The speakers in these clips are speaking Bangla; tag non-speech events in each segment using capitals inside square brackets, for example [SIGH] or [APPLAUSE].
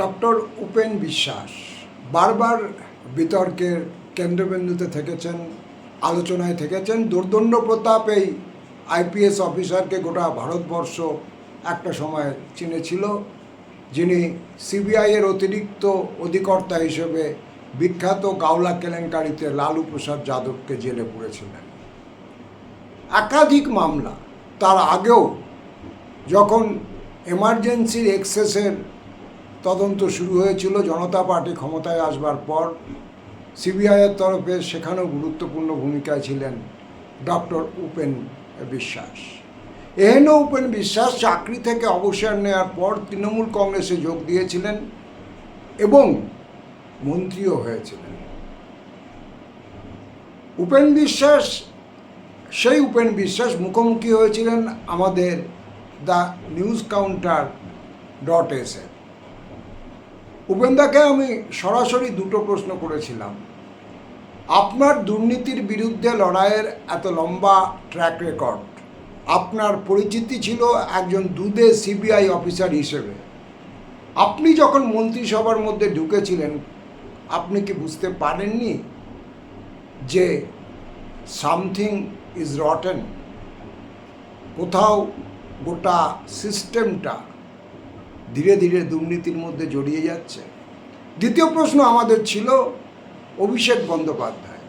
ডক্টর উপেন বিশ্বাস বারবার বিতর্কের কেন্দ্রবিন্দুতে থেকেছেন, আলোচনায় থেকেছেন। দুর্দণ্ড প্রতাপ এই আইপিএস অফিসারকে গোটা ভারতবর্ষ একটা সময় চিনেছিল, যিনি সিবিআইয়ের অতিরিক্ত অধিকর্তা হিসেবে বিখ্যাত গাওলা কেলেঙ্কারিতে লালু প্রসাদ যাদবকে জেলে পুরেছিলেন। একাধিক মামলা তার আগেও যখন এমার্জেন্সির এক্সেসের তদন্ত শুরু হয়েছিল। জনতা পার্টি ক্ষমতায় আসবার পর সিবিআইয়ের তরফে সেখানেও গুরুত্বপূর্ণ ভূমিকায় ছিলেন ডক্টর উপেন বিশ্বাস। এহেন উপেন বিশ্বাস চাকরি থেকে অবসর নেওয়ার পর তৃণমূল কংগ্রেসে যোগ দিয়েছিলেন এবং মন্ত্রীও হয়েছিলেন। উপেন বিশ্বাস, সেই উপেন বিশ্বাস মুখোমুখি হয়েছিলেন আমাদের দ্য নিউজ কাউন্টার ডট এস উপেন্দাকে আমি সরাসরি দুটো প্রশ্ন করেছিলাম। আপনার দুর্নীতির বিরুদ্ধে লড়াইয়ের এত লম্বা ট্র্যাক রেকর্ড আপনার পরিচিতি ছিল একজন দুধে সিবিআই অফিসার হিসেবে। আপনি যখন মন্ত্রিসভার মধ্যে ঢুকেছিলেন, আপনি কি বুঝতে পারেননি যে সামথিং ইজ রটেন কোথাও গোটা সিস্টেমটা ধীরে ধীরে দুর্নীতির মধ্যে জড়িয়ে যাচ্ছে। দ্বিতীয় প্রশ্ন আমাদের ছিল অভিষেক বন্দ্যোপাধ্যায়,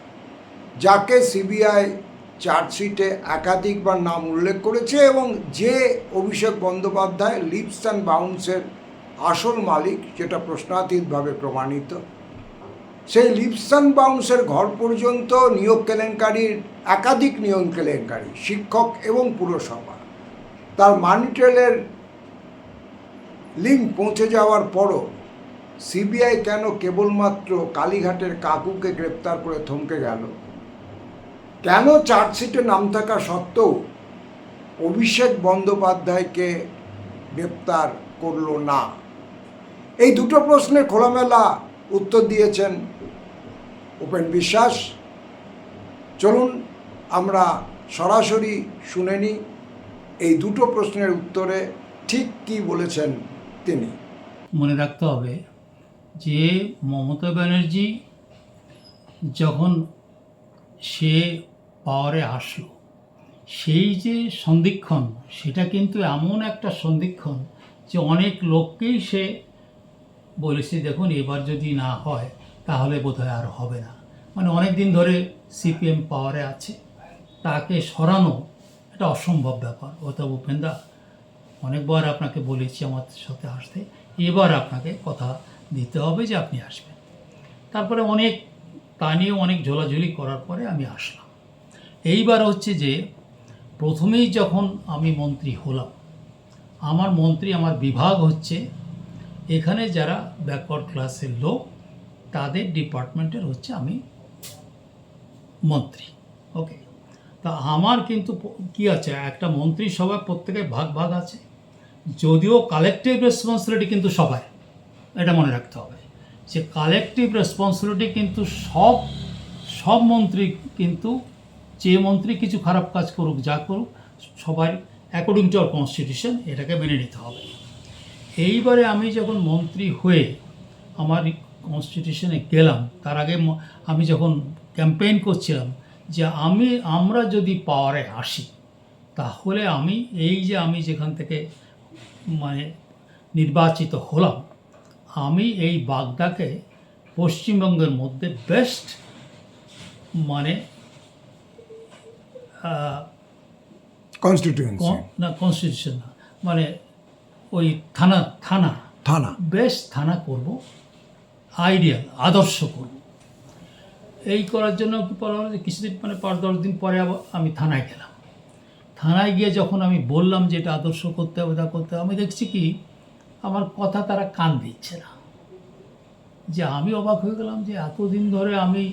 যাকে সিবিআই চার্জশিটে একাধিকবার নাম উল্লেখ করেছে এবং যে অভিষেক বন্দ্যোপাধ্যায় লিপস অ্যান্ড বাউন্সের আসল মালিক, যেটা প্রশ্নাতীতভাবে প্রমাণিত, সেই লিপস অ্যান্ড বাউন্সের ঘর পর্যন্ত নিয়োগ কেলেঙ্কারির একাধিক নিয়োগ কেলেঙ্কারি, শিক্ষক এবং পুরসভা, তার মানিটেলের লিঙ্ক পৌঁছে যাওয়ার পরও সিবিআই কেন কেবলমাত্র কালীঘাটের কাকুকে গ্রেপ্তার করে থমকে গেল? কেন চার্জশিটে নাম থাকা সত্ত্বেও অভিষেক বন্দ্যোপাধ্যায়কে গ্রেপ্তার করল না? এই দুটো প্রশ্নের খোলামেলা উত্তর দিয়েছেন উপেন বিশ্বাস। চলুন আমরা সরাসরি শুনে নিই এই দুটো প্রশ্নের উত্তরে ঠিক কি বলেছেন তিনি মনে রাখতে হবে যে মমতা ব্যানার্জি যখন সে পাওয়ারে আসলো, সেই যে সন্ধিক্ষণ, সেটা কিন্তু এমন একটা সন্ধিক্ষণ যে অনেক লোককেই সে বলেছে, দেখুন, এবার যদি না হয়, তাহলে বোধহয় আর হবে না। মানে অনেক দিন ধরে সিপিএম পাওয়ারে আছে। তাকে সরানো এটা অসম্ভব ব্যাপার। ওটা উপেন্দা অনেকবার আপনাকে বলেছি আমার সাথে আসতে। এবার আপনাকে কথা দিতে হবে যে আপনি আসবেন। তারপরে অনেক তা নিয়ে অনেক ঝোলাঝুলি করার পরে আমি আসলাম। এইবার হচ্ছে যে, প্রথমেই যখন আমি মন্ত্রী হলাম, আমার মন্ত্রী, আমার বিভাগ হচ্ছে এখানে যারা ব্যাকওয়ার্ড ক্লাসের লোক, তাদের ডিপার্টমেন্টের হচ্ছে আমি মন্ত্রী। ওকে তা আমার কিন্তু কি আছে? একটা মন্ত্রিসভা প্রত্যেকের ভাগ ভাগ আছে। যদিও কালেকটিভ রেসপন্সিবিলিটি কিন্তু সবাই, এটা মনে রাখতে হবে যে কালেকটিভ রেসপন্সিবিলিটি কিন্তু সব সব মন্ত্রী কিন্তু যে মন্ত্রী কিছু খারাপ কাজ করুক, যা করুক, সবাই অ্যাকর্ডিং টু আওয়ার কনস্টিটিউশন এটাকে মেনে নিতে হবে। এইবারে আমি যখন মন্ত্রী হয়ে আমার কনস্টিটিউশনে গেলাম, তার আগে আমি যখন ক্যাম্পেইন করছিলাম যে আমি, আমরা যদি পাওয়ারে আসি, তাহলে আমি, এই যে আমি যেখান থেকে মানে নির্বাচিত হলাম। আমি এই বাগদাকে পশ্চিমবঙ্গের মধ্যে বেস্ট মানে কনস্টিটিউয়েন্সি না কনস্টিটিউশন না মানে ওই থানা থানা। থানা। বেস্ট থানা করব আইডিয়াল আদর্শ করব। এই করার জন্য কি বলা হলো কিছুদিন মানে পাঁচ দশ দিন পরে আবার আমি থানায় গেলাম। থানায় গিয়ে যখন আমি বললাম যে এটা আদর্শ করতে হবে তা করতে হবে, আমি দেখছি কি, আমার কথা তারা কান দিচ্ছে না। যে আমি অবাক হয়ে গেলাম যে এতদিন ধরে আমি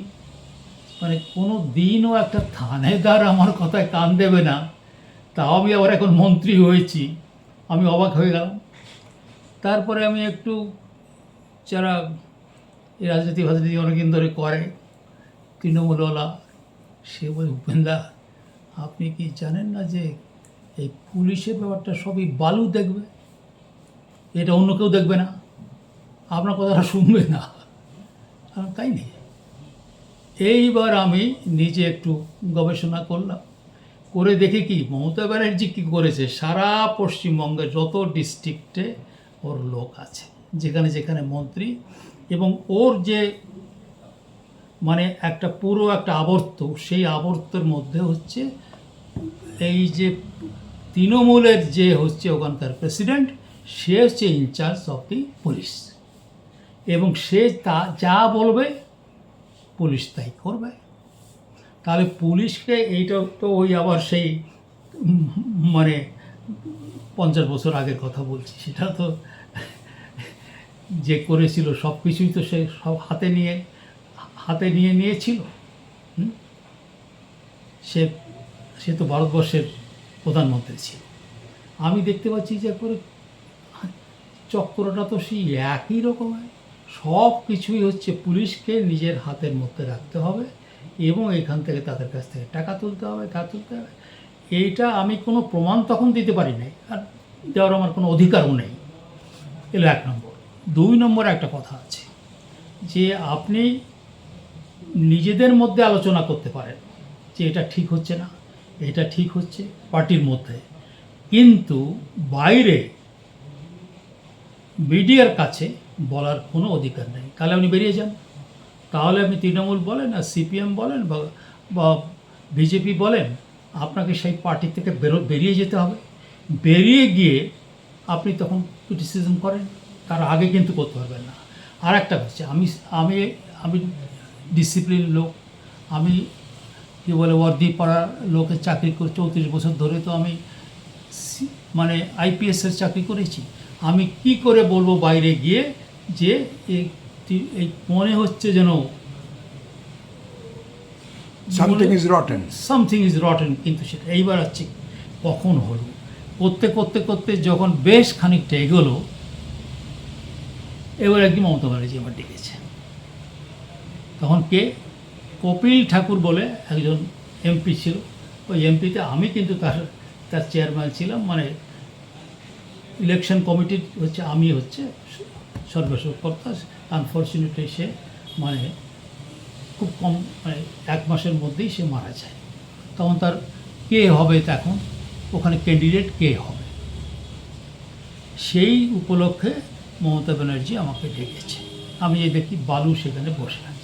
মানে কোনো দিনও একটা থানেদার আমার কথায় কান দেবে না, তাও আমি আবার এখন মন্ত্রী হয়েছি, আমি অবাক হয়ে গেলাম। তারপরে আমি একটু যারা রাজনীতি ফাজনীতি অনেকদিন ধরে করে, তৃণমূলওয়ালা, সে বলে উপেন্দা আপনি কি জানেন না যে এই পুলিশের ব্যাপারটা সবই বালু দেখবে? এটা অন্য কেউ দেখবে না। আপনার কথাটা শুনবে না। তাই নেই। এইবার আমি নিজে একটু গবেষণা করলাম। করে দেখি কি, মমতা ব্যানার্জি কী করেছে? সারা পশ্চিমবঙ্গে যত ডিস্ট্রিক্টে ওর লোক আছে, যেখানে যেখানে মন্ত্রী, এবং ওর যে মানে একটা পুরো একটা আবর্ত, সেই আবর্তের মধ্যে হচ্ছে এই যে তৃণমূলের যে হচ্ছে ওখানকার প্রেসিডেন্ট সে হচ্ছে ইনচার্জ অফ দি পুলিশ এবং সে তা, যা বলবে পুলিশ তাই করবে। তাহলে পুলিশকে এইটা তো ওই আবার সেই মানে পঞ্চাশ বছর আগের কথা বলছি, সেটা তো যে করেছিল সব কিছুই তো সে সব হাতে নিয়ে হাতে নিয়ে নিয়েছিল। সে সে তো ভারতবর্ষের প্রধানমন্ত্রী ছিল। আমি দেখতে পাচ্ছি যে করে চক্রটা তো সেই একই রকমের। সব কিছুই হচ্ছে পুলিশকে নিজের হাতের মধ্যে রাখতে হবে এবং এখান থেকে তাদের কাছ থেকে টাকা তুলতে হবে, তা তুলতে হবে। এইটা আমি কোনো প্রমাণ তখন দিতে পারি নাই আর দেওয়ার আমার কোনো অধিকারও নেই। এলো এক নম্বর। দুই নম্বর একটা কথা আছে যে আপনি নিজেদের মধ্যে আলোচনা করতে পারেন যে এটা ঠিক হচ্ছে না। এটা ঠিক হচ্ছে পার্টির মধ্যে। কিন্তু বাইরে মিডিয়ার কাছে বলার কোনো অধিকার নেই। তাহলে আপনি বেরিয়ে যান। তাহলে আপনি তৃণমূল বলেন আর সিপিএম বলেন বা বিজেপি বলেন, আপনাকে সেই পার্টি থেকে বেরো, বেরিয়ে যেতে হবে। বেরিয়ে গিয়ে আপনি তখন ক্রিটিসিজম করেন। তার আগে কিন্তু করতে পারবেন না। আর একটা হচ্ছে, আমি আমি আমি ডিসিপ্লিন লোক। আমি কী বলে ওয়ার্দি পাড়ার লোকের চাকরি করে চৌত্রিশ বছর ধরে তো আমি মানে আইপিএসের চাকরি করেছি। আমি কি করে বলব বাইরে গিয়ে যে এই মনে হচ্ছে যেন something is rotten something is rotten কিন্তু সেটা এইবার হচ্ছে কখন হলো? করতে করতে করতে যখন বেশ খানিকটা এগোলো এবার একদিন মমতা ব্যানার্জি আমার ডেকেছে। তখন কে? কপিল ঠাকুর বলে একজন এমপি ছিল। ওই এমপিতে আমি কিন্তু তার তার চেয়ারম্যান ছিলাম। মানে ইলেকশন কমিটির হচ্ছে আমি হচ্ছে সর্বস্বকর্তা আনফর্চুনেটলি সে মানে খুব কম মানে এক মাসের মধ্যেই সে মারা যায়। তখন তার কে হবে এখন ওখানে ক্যান্ডিডেট কে হবে? সেই উপলক্ষে মমতা ব্যানার্জি আমাকে ডেকেছে। আমি এই দেখি বালু সেখানে বসে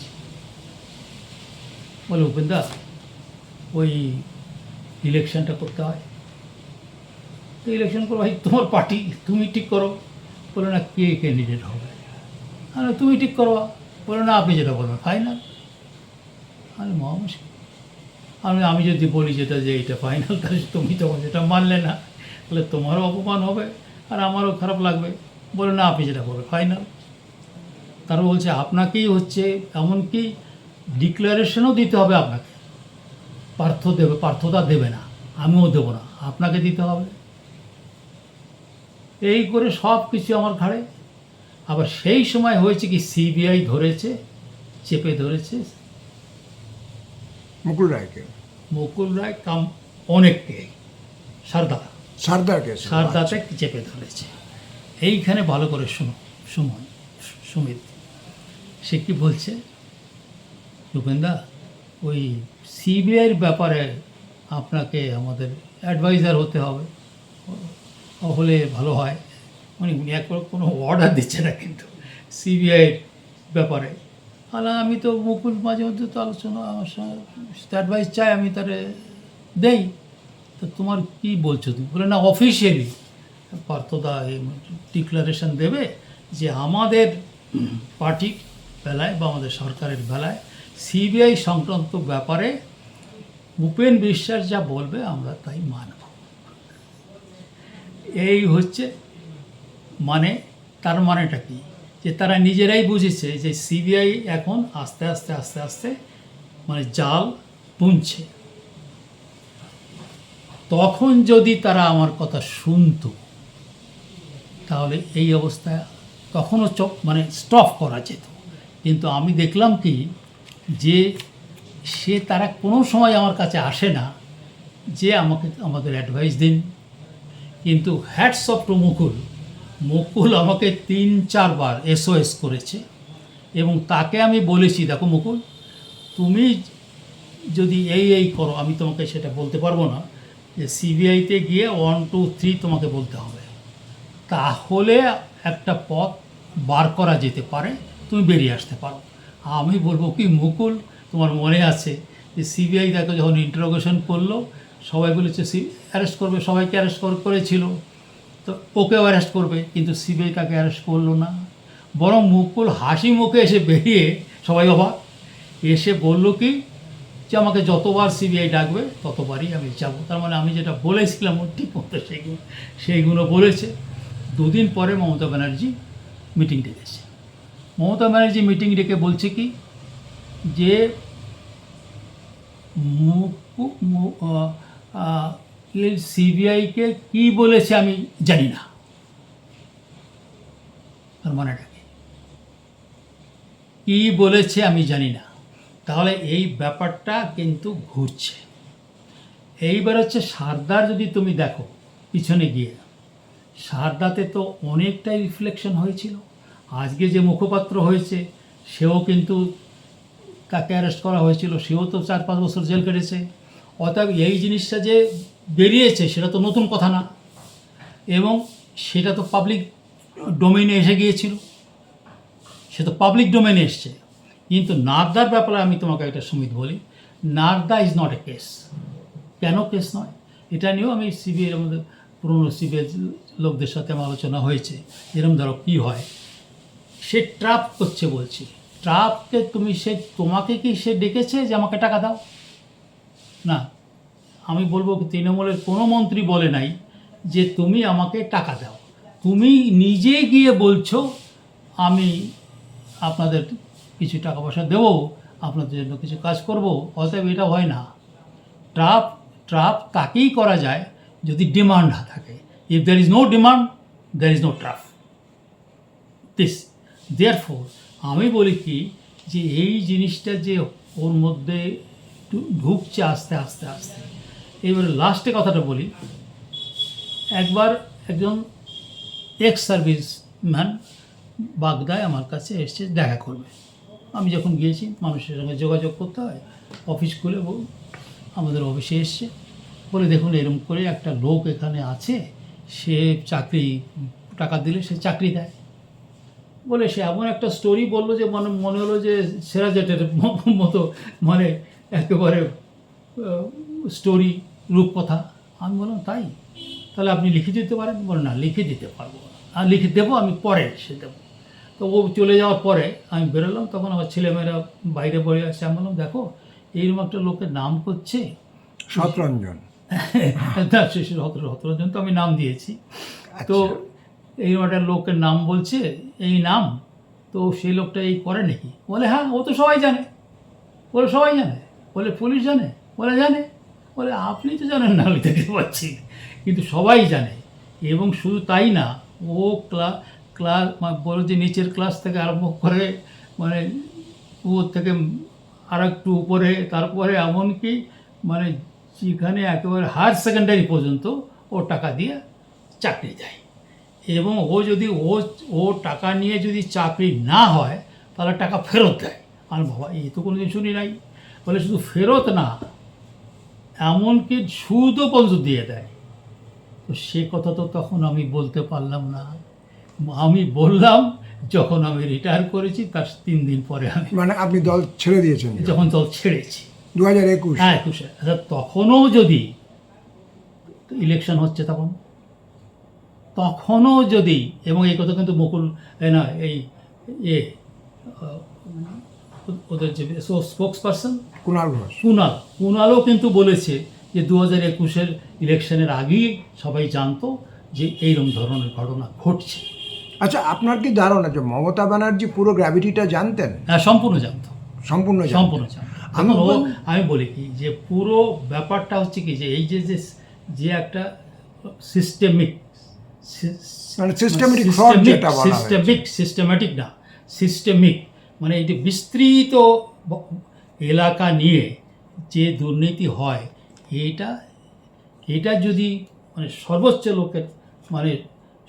বলে উপেন্দা ওই ইলেকশনটা করতে হয়। তো ইলেকশন করো, ভাই, তোমার পার্টি তুমি ঠিক করো। বলে না, কে ক্যান্ডিডেট হবে? আরে, তুমি ঠিক করো। বলে না, আপনি যেটা বলবেন ফাইনাল আরে, মহা মুশকিল। আমি আমি যদি বলি যেটা যে এটা ফাইনাল তাহলে তুমি তখন যেটা মানলে না। তাহলে তোমারও অপমান হবে, আর আমারও খারাপ লাগবে। বলে না, আপনি যেটা বলবেন ফাইনাল তারা বলছে, আপনাকেই হচ্ছে, এমনকি ডিক্লারেশনও দিতে হবে আপনাকে। পার্থ দেবে পার্থতা দেবে না আমিও দেবো না আপনাকে দিতে হবে। এই করে সব কিছু আমার ঘাড়ে। আবার সেই সময় হয়েছে কি সিবিআই ধরেছে চেপে ধরেছে। মুকুল রায়কে? মুকুল রায় কাম অনেককে সারদা সারদারকে সারদাতে চেপে ধরেছে। এইখানে ভালো করে শুনো সুমন সুমিত সে কি বলছে? রূপেন্দা ওই সিবিআইয়ের ব্যাপারে আপনাকে আমাদের অ্যাডভাইজার হতে হবে। হলে ভালো হয়। মানে উনি একবার কোনো অর্ডার দিচ্ছে না কিন্তু সিবিআইয়ের ব্যাপারে। আর আমি তো মুকুল মাঝে মধ্যে তো আলোচনা আমার সঙ্গে অ্যাডভাইস চাই আমি তারে দেই। তো তোমার কি বলছো তুমি? বলে না অফিসিয়ালি পার্থদা এই ডিক্লারেশন দেবে যে আমাদের পার্টির বেলায় বা আমাদের সরকারের বেলায় সিবিআই সংক্রান্ত ব্যাপারে উপেন বিশ্বাস যা বলবে আমরা তাই মানব। এই হচ্ছে মানে তার মানেটা কি? যে তারা নিজেরাই বুঝেছে যে সিবিআই এখন আস্তে আস্তে আস্তে আস্তে মানে জাল বুনছে তখন যদি তারা আমার কথা শুনতো, তাহলে এই অবস্থায় তখনও চপ মানে স্টপ করা যেত। কিন্তু আমি দেখলাম কি যে সে তারা কোনো সময় আমার কাছে আসে না, যে আমাকে, আমাদের অ্যাডভাইস দিন। কিন্তু hats off to Mukul Mukul আমাকে তিন চারবার এসওএস করেছে এবং তাকে আমি বলেছি, দেখো মুকুল, তুমি যদি এই এই করো, আমি তোমাকে সেটা বলতে পারব না, যে সিবিআইতে গিয়ে ওয়ান টু থ্রি তোমাকে বলতে হবে। তাহলে একটা পথ বার করা যেতে পারে, তুমি বেরিয়ে আসতে পারো। আমি বলব কি, মুকুল, তোমার মনে আছে? যে সিবিআই দেখো যখন ইন্টারোগেশন করল, সবাই বলেছে, সি অ্যারেস্ট করবে। সবাইকে অ্যারেস্ট করেছিল। তো ওকেও অ্যারেস্ট করবে, কিন্তু সিবিআই তাকে অ্যারেস্ট করল না। বরং মুকুল হাসি মুখে এসে বেরিয়ে সবাই অবাক। এসে বলল কি, যে আমাকে যতবার সিবিআই ডাকবে, ততবারই আমি যাব। তার মানে আমি যেটা বলেছিলাম, ও ঠিক মতো সেইগুলো সেইগুলো বলেছে। দুদিন পরে মমতা ব্যানার্জি মিটিং ডেকেছে মমতা ব্যানার্জি মিটিং ডেকে বলছে কি, যে সিবিআইকে কি বলেছে আমি জানি না। তার মানেটা কি? বলেছে আমি জানি না। তাহলে এই ব্যাপারটা কিন্তু ঘুরছে। এইবার হচ্ছে সারদার যদি তুমি দেখো, পিছনে গিয়ে, সারদাতে তো অনেকটাই রিফ্লেকশন হয়েছিল। আজকে যে মুখপাত্র হয়েছে, সেও কিন্তু তাকে অ্যারেস্ট করা হয়েছিল। সেও তো চার পাঁচ বছর জেল কেটেছে। অতএব এই জিনিসটা যে বেরিয়েছে, সেটা তো নতুন কথা না। এবং সেটা তো পাবলিক ডোমেইনে এসে গিয়েছিল। সে তো পাবলিক ডোমেনে এসছে। কিন্তু নারদার ব্যাপারে আমি তোমাকে একটা সুমিত বলি, Narada is not a case কেন কেস নয়? এটা নিয়েও আমি সিবিআইয়ের মধ্যে পুরনো সিবিআই লোকদের সাথে আমার আলোচনা হয়েছে। এরকম ধরো কী হয়? সে ট্রাপ করছে বলছি। ট্রাপকে তুমি সে, তোমাকে কি সে ডেকেছে যে আমাকে টাকা দাও? না। আমি বলব তৃণমূলের কোনো মন্ত্রী বলে নাই যে তুমি আমাকে টাকা দাও। তুমি নিজে গিয়ে বলছো, আমি আপনাদের কিছু টাকা পয়সা দেবো, আপনাদের জন্য কিছু কাজ করব, অতএব এটা হয় না। ট্রাপ ট্রাপ তাকেই করা যায় যদি ডিমান্ড থাকে। If there is no demand there is no trough this therefore আমি বলি কি, যে এই জিনিসটা যে ওর মধ্যে ঢুকছে আস্তে আস্তে আস্তে। এবারে লাস্টে কথাটা বলি। একবার একজন এক্স সার্ভিস ম্যান বাগদায় আমার কাছে এসছে দেখা করবে। আমি যখন গিয়েছি, মানুষের সঙ্গে যোগাযোগ করতে হয় অফিস খুলে আমাদের অফিসে এসছে। বলে, দেখুন এরকম করে একটা লোক এখানে আছে, সে চাকরি, টাকা দিলে সে চাকরি দেয়। বলে সে এমন একটা স্টোরি বলল যে মনে মনে হলো যে সেরা জেটের মতো মানে একেবারে স্টোরি রূপকথা। আমি বললাম তাই? তাহলে আপনি লিখে দিতে পারেন? বলে না লিখে দিতে পারব। আর লিখে দেবো আমি পরে সে দেবো। তো ও চলে যাওয়ার পরে আমি বেরোলাম তখন আমার ছেলেমেয়েরা বাইরে বলে আসছে। আমি বললাম দেখো এইরকম একটা লোকের নাম করছে। শতরঞ্জন। [LAUGHS] না সে সতেরো তো আমি নাম দিয়েছি। তো এই একটা লোকের নাম বলছে, এই নাম, তো সেই লোকটা এই করে নাকি? বলে হ্যাঁ ও তো সবাই জানে। বলে, সবাই জানে। বলে, পুলিশ জানে? বলে জানে। বলে, আপনি তো জানেন না, আমি দেখতে পাচ্ছি কিন্তু সবাই জানে। এবং শুধু তাই না, ও ক্লা, ক্লাস বলো যে নিচের ক্লাস থেকে আরম্ভ করে মানে ওর থেকে আর একটু উপরে, তারপরে এমনকি মানে যেখানে একেবারে হায়ার সেকেন্ডারি পর্যন্ত, ও টাকা দিয়ে চাকরি দেয়। এবং ও যদি ও ও টাকা নিয়ে যদি চাকরি না হয় তাহলে টাকা ফেরত দেয়। আর বাবা এই তো কোনো দিন শুনি নাই। বলে শুধু ফেরত না এমনকি সুদও পর্যন্ত দিয়ে দেয়। তো সে কথা তো তখন আমি বলতে পারলাম না। আমি বললাম যখন আমি রিটায়ার করেছি তার তিন দিন পরে আমি মানে আপনি দল ছেড়ে দিয়েছেন? যখন দল ছেড়েছি। দু হাজার একুশ? হ্যাঁ একুশে। আচ্ছা তখনও যদি ইলেকশন হচ্ছে তখন তখনও যদি এবং এই কথা কিন্তু মুকুল না এই এ ওদের যে স্পোক্স পারসন কুণাল ঘোষ। কুনাল। কুনালও কিন্তু বলেছে যে দু হাজার একুশের ইলেকশনের আগেই সবাই জানতো যে এইরকম ধরনের ঘটনা ঘটছে। আচ্ছা আপনার কি ধারণা যে মমতা ব্যানার্জি পুরো গ্র্যাভিটিটা জানতেন? হ্যাঁ সম্পূর্ণ জানতো। সম্পূর্ণ সম্পূর্ণ জানতো। আমি বলি কি যে পুরো ব্যাপারটা হচ্ছে কি যে এই যে যে একটা সিস্টেমিক মানে systematic fraud যেটা বলা সিস্টেমিক সিস্টেম্যাটিক না সিস্টেমিক মানে এই যে বিস্তৃত এলাকা নিয়ে যে দুর্নীতি হয় এটা এটা যদি মানে সর্বোচ্চ লোকের মানে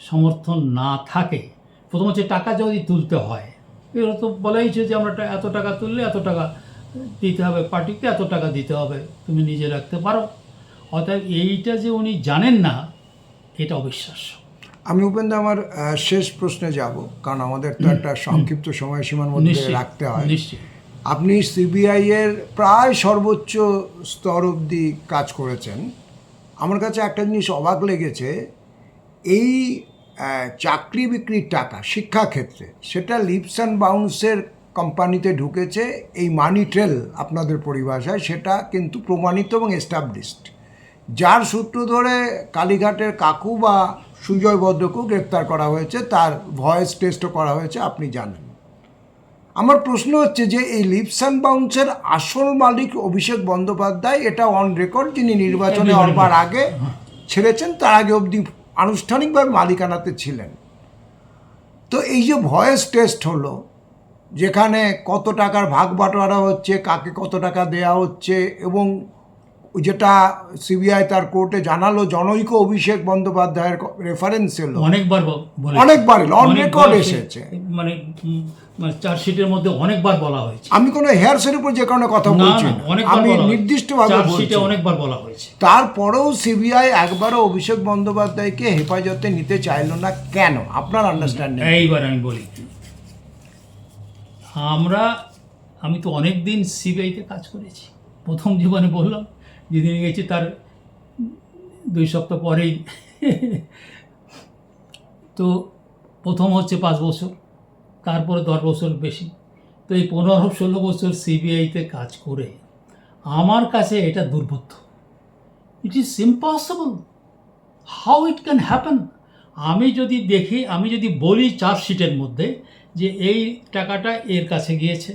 সমর্থন না থাকে প্রথম হচ্ছে টাকা যদি তুলতে হয় এগুলো তো বলাই যে আমরা এত টাকা তুললে এত টাকা দিতে হবে পার্টিকে এত টাকা দিতে হবে তুমি নিজে রাখতে পারো। অতএব এইটা যে উনি জানেন না এটা অবিশ্বাস্য। আমি উপেন্দ্র আমার শেষ প্রশ্নে যাব কারণ আমাদের তো একটা সংক্ষিপ্ত সময়সীমার মধ্যে রাখতে হয়। আপনি সিবিআই এর প্রায় সর্বোচ্চ স্তর অবধি কাজ করেছেন। আমার কাছে একটা জিনিস অবাক লেগেছে এই চাকরি বিক্রির টাকা শিক্ষাক্ষেত্রে সেটা লিপস অ্যান্ড বাউন্সের কোম্পানিতে ঢুকেছে এই মানি ট্রেল আপনাদের পরিভাষায় সেটা কিন্তু প্রমাণিত এবং এস্টাবলিশড যার সূত্র ধরে কালীঘাটের কাকু বা সুজয় ভদ্রকেও গ্রেপ্তার করা হয়েছে তার ভয়েস টেস্টও করা হয়েছে আপনি জানেন। আমার প্রশ্ন হচ্ছে যে এই লিপস অ্যান্ড বাউন্সের আসল মালিক অভিষেক বন্দ্যোপাধ্যায় এটা অন রেকর্ড যিনি নির্বাচনে Everybody অনবার আগে ছেড়েছেন তার আগে অবধি আনুষ্ঠানিকভাবে মালিকানাতে ছিলেন। তো এই যে ভয়েস টেস্ট হলো যেখানে কত টাকার ভাগ বাটোয়ারা হচ্ছে কাকে কত টাকা দেয়া হচ্ছে এবং যেটা সিবিআই তার কোর্টে জানালো জনৈক অভিষেক বন্দ্যোপাধ্যায়ের রেফারেন্স এলো। অনেকবার অনেকবার এলো, on অনেকবার এসেছে। মানে মানে চার্জশিটের মধ্যে অনেকবার বলা হয়েছে। আমি কোনো হেয়ারসের উপর যে কারণে কথা বলছি আমি। নির্দিষ্টভাবে বলছি অনেকবার বলা হয়েছে। তারপরেও সিবিআই একবারও অভিষেক বন্দ্যোপাধ্যায়কে হেফাজতে নিতে চাইলো না কেন? আপনার আন্ডারস্ট্যান্ডিং এইবার আমি বলি। আমরা আমি তো অনেক দিন সিবিআইতে কাজ করেছি। প্রথম জীবনে বললাম যেদিন গেছি তার দুই সপ্তাহ পরেই। তো প্রথম হচ্ছে পাঁচ বছর, তারপরে দশ বছর বেশি। তো এই পনেরো, ষোলো বছর সিবিআইতে কাজ করে আমার কাছে এটা দুর্বোধ্য। It is impossible how it can happen আমি যদি দেখি, আমি যদি বলি চার্জশিটের মধ্যে যে এই টাকাটা এর কাছে গিয়েছে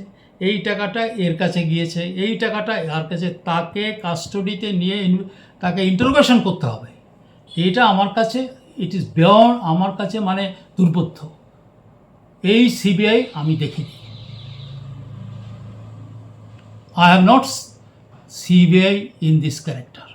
এই টাকাটা এর কাছে গিয়েছে, এই টাকাটা এর কাছে, তাকে কাস্টডিতে নিয়ে তাকে ইন্টারোগেশন করতে হবে। এটা আমার কাছে ইট ইজ বিয়ন্ড আমার কাছে মানে দুর্বোধ্য। এই সিবিআই আমি দেখিনি। I have not CBI in this character